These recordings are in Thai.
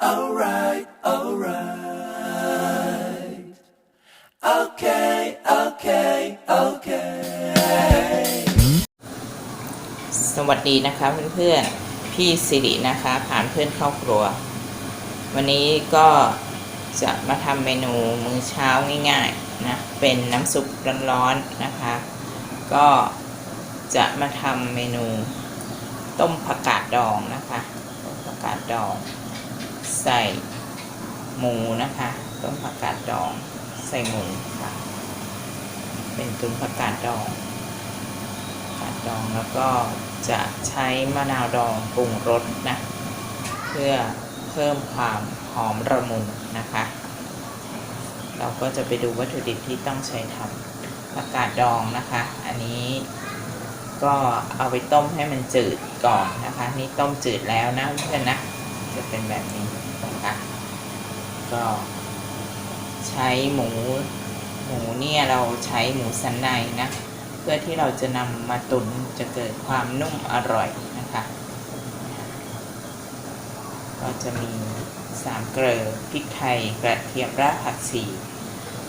alright, alright. Okay, okay, okay. สวัสดีนะคะเพื่อนๆ พี่สิรินะคะผ่านเพื่อนเข้าครัว วันนี้ก็จะมาทำเมนูมื้อเช้าง่ายๆนะ เป็นน้ำซุปร้อนๆนะคะ ก็จะมาทำเมนูต้มผักกาดดองนะคะ ต้มผักกาดดอง ใส่หมูนะคะ ต้มผักกาดดอง ใส่หมูค่ะ เป็นต้มผักกาดดองผักดองแล้วก็จะใช้มะนาวดองปรุงรสนะ เพื่อเพิ่มความหอมระมุนนะคะ เราก็จะไปดูวัตถุดิบที่ต้องใช้ทำผักกาดดองนะคะ อันนี้ก็เอาไปต้มให้มันจืดก่อนนะคะ นี่ต้มจืดแล้วนะเพื่อนนะจะเป็นแบบนี้ ก็ ใช้หมูหมูเนี่ยเราใช้หมูสันในนะ เพื่อที่เราจะนำมาตุนจะเกิดความนุ่มอร่อยนะคะ ก็จะมีสามเกลือพริกไทยกระเทียมรากผักชี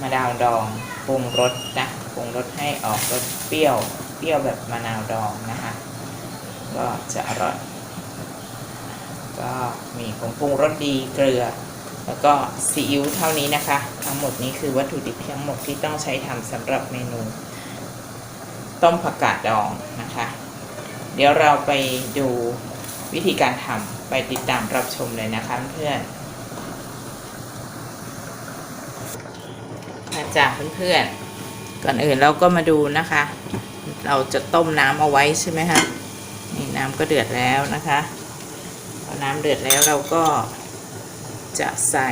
มะนาวดองปรุงรสนะปรุงรสให้ออกรสเปรี้ยวเปรี้ยวแบบมะนาวดองนะคะ ก็จะอร่อย ก็มีผงปรุงรสดีเกลือ แล้วก็ซีอิ๊วเท่านี้นะคะ ทั้งหมดนี้คือวัตถุดิบทั้งหมดที่ต้องใช้ทำสำหรับเมนู ต้มผักกาดดองนะคะ เดี๋ยวเราไปดูวิธีการทำไปติดตามรับชมเลยนะคะเพื่อนมาจากเพื่อนๆก่อนอื่นเราก็มาดูนะคะ เราจะต้มน้ำเอาไว้ใช่ไหมคะนี่น้ำก็เดือดแล้วนะคะพอน้ำเดือดแล้วเราก็ จะใส่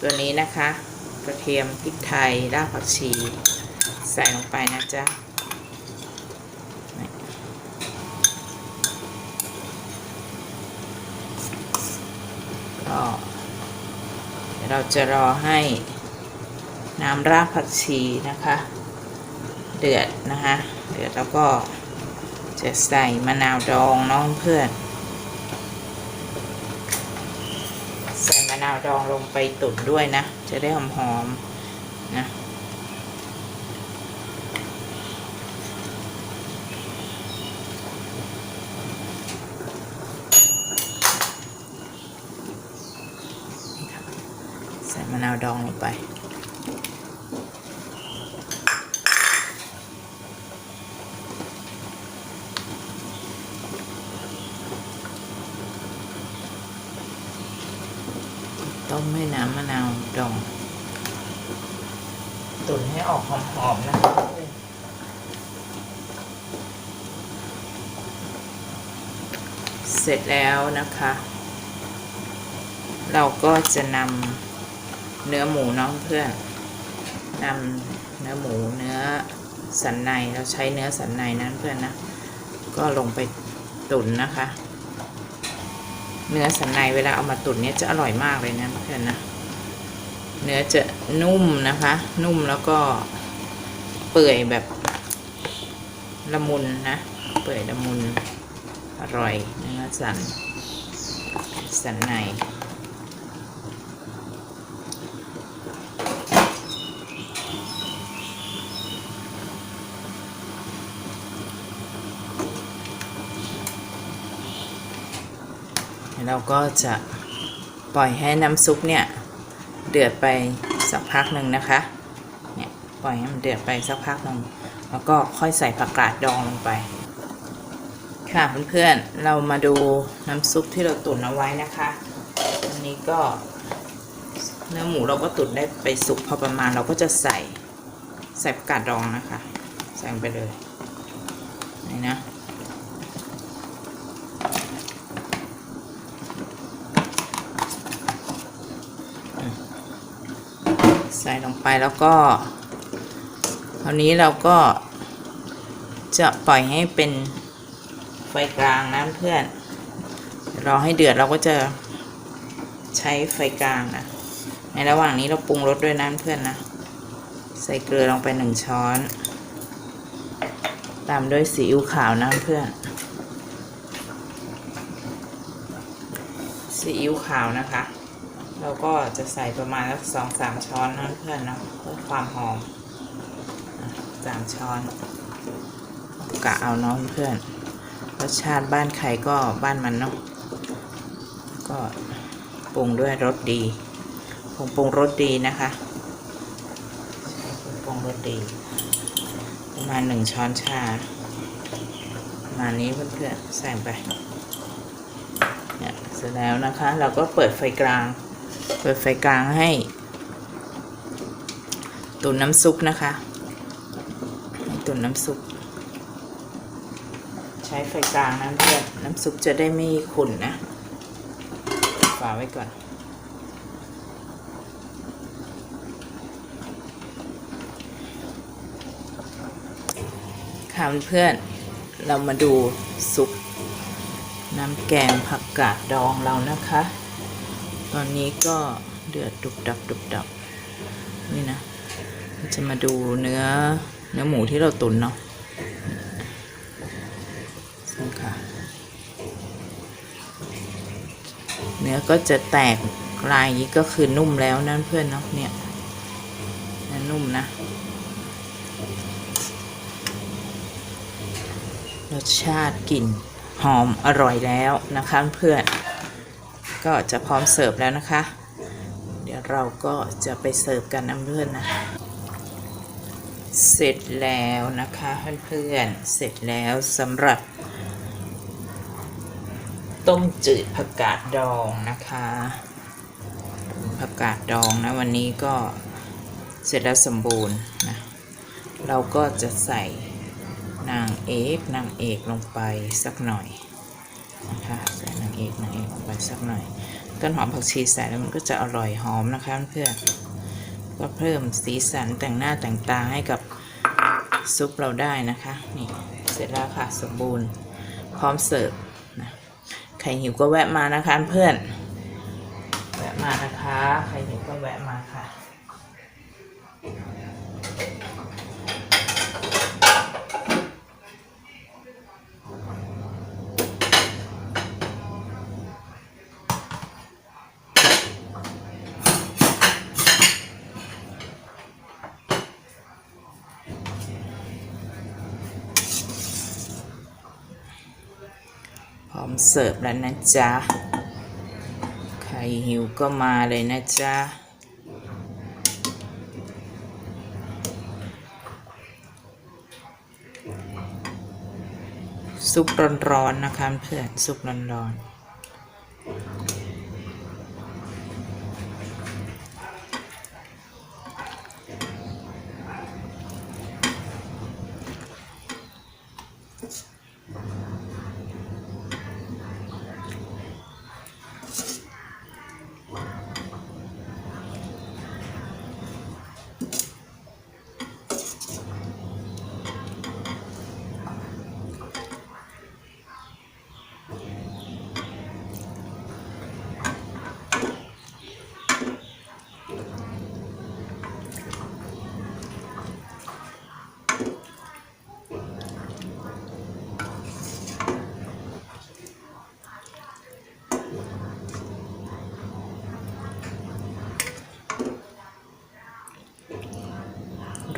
ตัวนี้นะคะ กระเทียมพริกไทยรากผักชี ใส่ลงไปนะจ๊ะก็เดี๋ยวเราจะรอให้น้ำรากผักชีนะคะ เดือดนะคะ เดือดแล้วก็จะใส่มะนาวดองน้องเพื่อน ใส่มะนาว ดองลงไปตุ๋นด้วยนะ จะได้หอมๆนะใส่มะนาวดองลงไป มให้น้ำมะนาวดองตุ๋นให้ออกหอมๆนะคะเสร็จแล้วนะคะ เราก็จะนำเนื้อหมูน้องเพื่อนนำเนื้อหมูเนื้อสันในเราใช้เนื้อสันในนั้นเพื่อนนะ ก็ลงไปตุ๋นนะคะ เนื้อสันในเวลาเอามาตุ๋นเนี่ยจะอร่อยมากเลยนะเพื่อนนะ เนื้อจะนุ่มนะคะ นุ่มแล้วก็เปื่อยแบบละมุนนะ เปื่อยละมุนอร่อยเนื้อสัน สันใน เราก็จะปล่อยให้น้ำซุปเนี่ยเดือดไปสักพักหนึ่งนะคะ เนี่ยปล่อยให้มันเดือดไปสักพักหนึ่งแล้วก็ค่อยใส่ผักกาดดองลงไป ค่ะเพื่อนๆเรามาดูน้ำซุปที่เราตุ๋นเอาไว้นะคะอันนี้ก็เนื้อหมูเราก็ตุ๋นได้ไปสุกพอประมาณเราก็จะใส่ใส่ผักกาดดองนะคะ ใส่ไปเลยนี่นะ ใส่ลงไปแล้วก็คราวนี้เราก็จะปล่อยให้เป็นไฟกลางนะเพื่อนรอให้เดือดเราก็จะใช้ไฟกลางนะในระหว่างนี้เราปรุงรสด้วยนะเพื่อนนะ ใส่เกลือลงไปหนึ่งช้อน ตามด้วยซีอิ๊วขาวนะเพื่อนซีอิ๊วขาวนะคะ เราก็จะใส่ประมาณสักสองสามช้อนนะเพื่อนเนาะเพื่อความหอมสามช้อนกะเอาเนาะเพื่อนรสชาติบ้านใครก็บ้านมันเนาะก็ปรุงด้วยรสดีผงปรุงรสดีนะคะผงปรุงรสดี ประมาณหนึ่งช้อนชาประมาณนี้เพื่อนๆใส่ไปเนี่ยเสร็จแล้วนะคะ เราก็เปิดไฟกลาง เปิดไฟกลางให้ ตุ๋นน้ำซุปนะคะ ตุ๋นน้ำซุป ใช้ไฟกลางนะเพื่อนน้ำซุปจะได้ไม่ขุ่นนะฝาไว้ก่อนค่ะเพื่อนเรามาดูซุปน้ำแกงผักกาดดองเรานะคะ ตอนนี้ก็เดือดดุบดับดุบดับนี่นะเราจะมาดูเนื้อเนื้อหมูที่เราตุ๋นเนาะนี่ค่ะ เนื้อก็จะแตกลายนี้ก็คือนุ่มแล้วนั่นเพื่อนเนาะเนี่ยเนื้อนุ่มนะ รสชาติกลิ่นหอมอร่อยแล้วนะคะเพื่อน ก็จะพร้อมเสิร์ฟแล้วนะคะ เดี๋ยวเราก็จะไปเสิร์ฟกันนะเพื่อนนะเสร็จแล้วนะคะเพื่อนๆเสร็จแล้วสำหรับ ต้มจืดผักกาดดองนะคะผักกาดดองนะวันนี้ก็เสร็จแล้วสมบูรณ์นะเราก็จะใส่นางเอกนางเอกลงไปสักหน่อยนะคะ เอกนางเอกไปสักหน่อย ต้นหอมผักชีใส่แล้วมันก็จะอร่อยหอมนะคะเพื่อนก็เพิ่มสีสันแต่งหน้าแต่งตาให้กับซุปเราได้นะคะนี่เสร็จแล้วค่ะสมบูรณ์พร้อมเสิร์ฟนะใครหิวก็แวะมานะคะเพื่อน แวะมานะคะ ใครหิวก็แวะมาค่ะ พร้อมเสิร์ฟแล้วนะจ๊ะ ใครหิวก็มาเลยนะจ๊ะ ซุปร้อนๆนะคะเพื่อนซุปร้อนๆ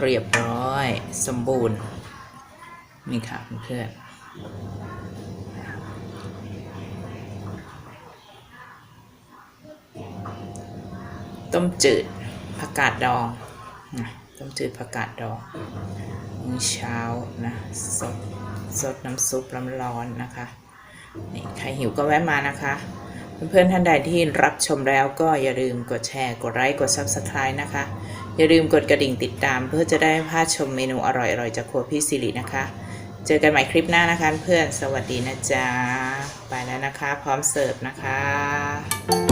เรียบร้อย สมบูรณ์ นี่ค่ะเพื่อนต้มจืดผักกาดดองนะต้มจืดผักกาดดองมื้อเช้านะสดสดน้ำซุปร้อนๆนะคะนี่ใครหิวก็แวะมานะคะ เพื่อนๆท่านใดที่รับชมแล้วก็อย่าลืมกดแชร์กดไลค์กด Subscribe นะคะ อย่าลืมกดกระดิ่งติดตาม เพื่อจะได้พลาดชมเมนูอร่อยๆจากครัวพี่สิรินะคะ เจอกันใหม่คลิปหน้านะคะเพื่อนสวัสดีนะจ๊ะไปแล้วนะคะ พร้อมเสิร์ฟนะคะ